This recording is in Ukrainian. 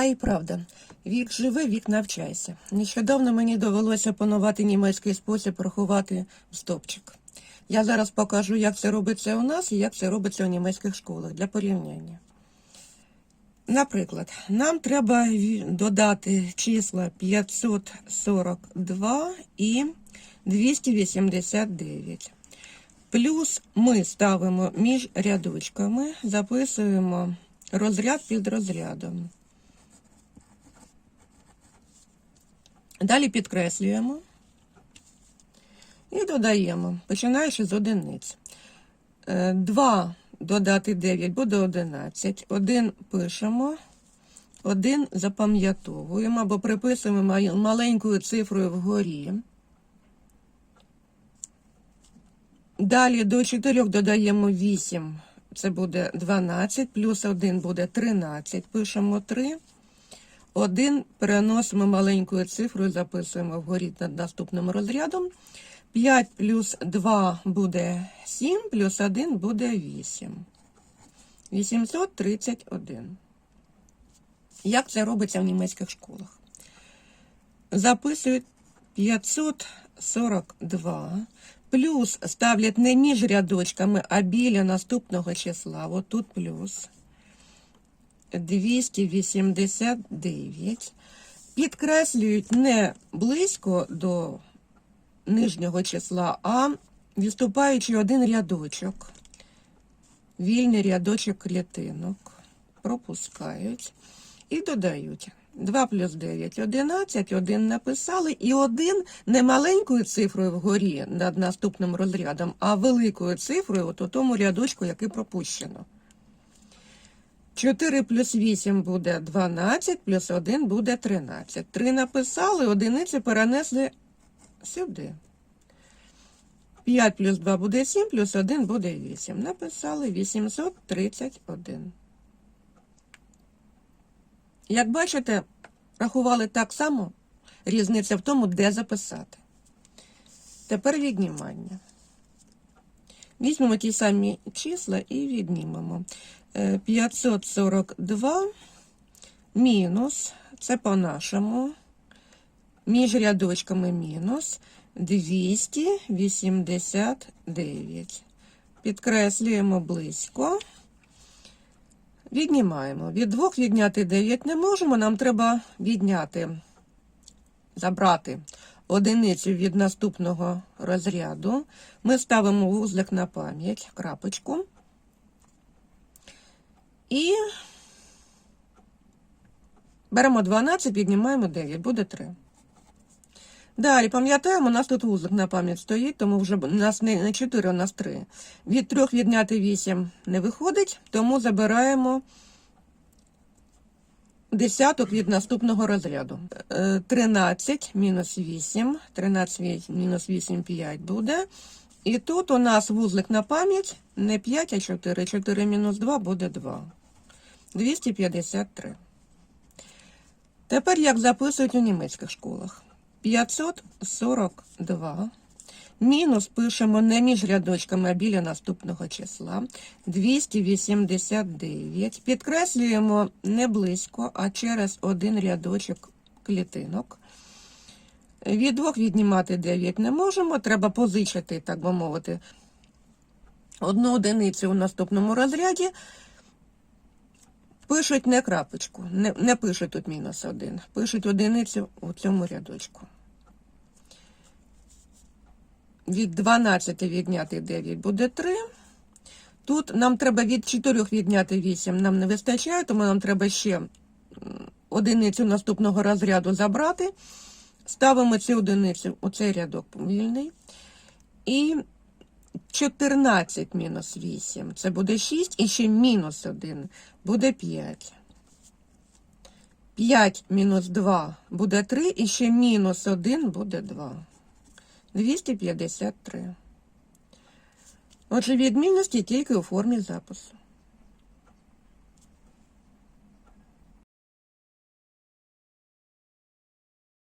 А і правда, вік живе, вік навчайся. Нещодавно мені довелося панувати німецький спосіб рахувати стопчик. Я зараз покажу, як це робиться у нас і як це робиться у німецьких школах для порівняння. Наприклад, нам треба додати числа 542 і 289. Плюс ми ставимо між рядочками, записуємо розряд під розрядом. Далі підкреслюємо і додаємо, починаючи з одиниць. 2 додати 9 буде 11. 1 пишемо, 1 запам'ятовуємо або приписуємо маленькою цифрою вгорі. Далі до 4 додаємо 8, це буде 12, плюс 1 буде 13, пишемо 3. 1 переносимо маленькою цифрою, записуємо вгорі над наступним розрядом. 5 плюс 2 буде 7, плюс 1 буде 8. 831. Як це робиться в німецьких школах? Записують 542, плюс ставлять не між рядочками, а біля наступного числа. От тут плюс 289. Підкреслюють не близько до нижнього числа, а відступаючи один рядочок. Вільний рядочок клітинок. Пропускають і додають. 2 плюс 9 – 11, 1 написали, і 1 не маленькою цифрою вгорі над наступним розрядом, а великою цифрою от у тому рядочку, який пропущено. 4 плюс 8 буде 12, плюс 1 буде 13. 3 написали, одиниці перенесли сюди. 5 плюс 2 буде 7, плюс 1 буде 8. Написали 831. Як бачите, рахували так само. Різниця в тому, де записати. Тепер віднімання. Візьмемо ті самі числа і віднімемо. Е, 542 мінус, це по-нашому, між рядочками мінус 289. Підкреслюємо близько. Віднімаємо. Від 2 відняти 9 не можемо. Нам треба відняти, забрати одиницю від наступного розряду. Ми ставимо вузлик на пам'ять, крапочку. І беремо 12, віднімаємо 9, буде 3. Далі, пам'ятаємо, у нас тут вузлик на пам'ять стоїть, тому вже у нас не, не 4, у нас 3. Від 3 відняти 8 не виходить, тому забираємо десяток від наступного розряду. Е, 13 мінус 8, 13 мінус 8, 5 буде. І тут у нас вузлик на пам'ять не 5, а 4. 4 мінус 2 буде 2. 253. Тепер як записують у німецьких школах? 542. Мінус пишемо не між рядочками, а біля наступного числа. 289. Підкреслюємо не близько, а через один рядочок клітинок. Від двох віднімати 9 не можемо. Треба позичити, так би мовити, одну одиницю у наступному розряді. Пишуть не крапочку, не, не пишуть тут мінус один, пишуть одиницю у цьому рядочку. Від 12 відняти 9 буде 3. Тут нам треба від 4 відняти 8, нам не вистачає, тому нам треба ще одиницю наступного розряду забрати. Ставимо цю одиницю у цей рядок вільний. І 14 мінус 8. Це буде 6 і ще мінус 1 буде 5. 5 мінус 2 буде 3 і ще мінус 1 буде 2. 253. Отже, відмінності тільки у формі запису.